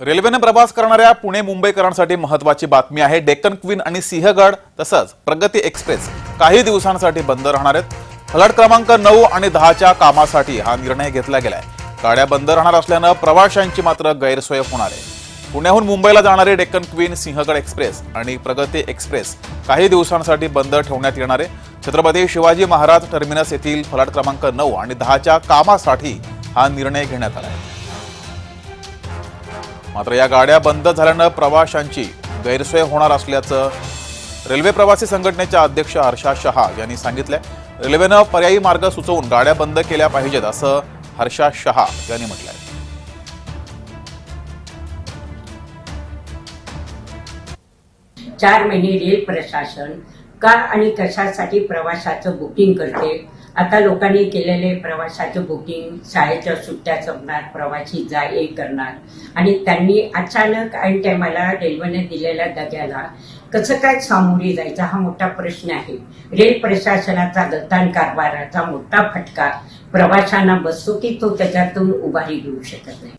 रेल्वेने प्रवास करणाऱ्या पुणे मुंबईकरांसाठी महत्वाची बातमी आहे. डेक्कन क्वीन आणि सिंहगड तसंच प्रगती एक्सप्रेस काही दिवसांसाठी बंद राहणार आहेत. हलट क्रमांक नऊ आणि दहाच्या कामासाठी हा निर्णय घेतला गेलाय. गाड्या बंद राहणार असल्यानं प्रवाशांची मात्र गैरसोय होणार आहे. पुण्याहून मुंबईला जाणारे डेक्कन क्वीन सिंहगड एक्सप्रेस आणि प्रगती एक्सप्रेस काही दिवसांसाठी बंद ठेवण्यात येणार आहे. छत्रपती शिवाजी महाराज टर्मिनस येथील फलाट क्रमांक नऊ आणि दहाच्या कामासाठी हा निर्णय घेण्यात आला आहे. मात्र या गाड्या बंद झाल्यानं प्रवाशांची गैरसोय होणार असल्याचं रेल्वे प्रवासी संघटनेच्या अध्यक्ष हर्षा शहा यांनी सांगितलंय. रेल्वेनं पर्यायी मार्ग सुचवून गाड्या बंद केल्या पाहिजेत असं हर्षा शहा यांनी म्हटलंय. चार महिने रेल प्रशासन का आणि कशासाठी प्रवासाचं बुकिंग करते? आता लोकांनी केलेले प्रवासाचं बुकिंग शाळेच्या सुट्ट्या संपणार प्रवासी जा ये करणार. आणि त्यांनी अचानक ऐन टायमाला रेल्वेने दिलेल्या दग्याला कसं काय सामोरे जायचा हा मोठा प्रश्न आहे. रेल प्रशासनाचा गद्दान कारभाराचा मोठा फटका. प्रवाशांना बसतो की तो त्याच्यातून उभारी घेऊ शकत नाही.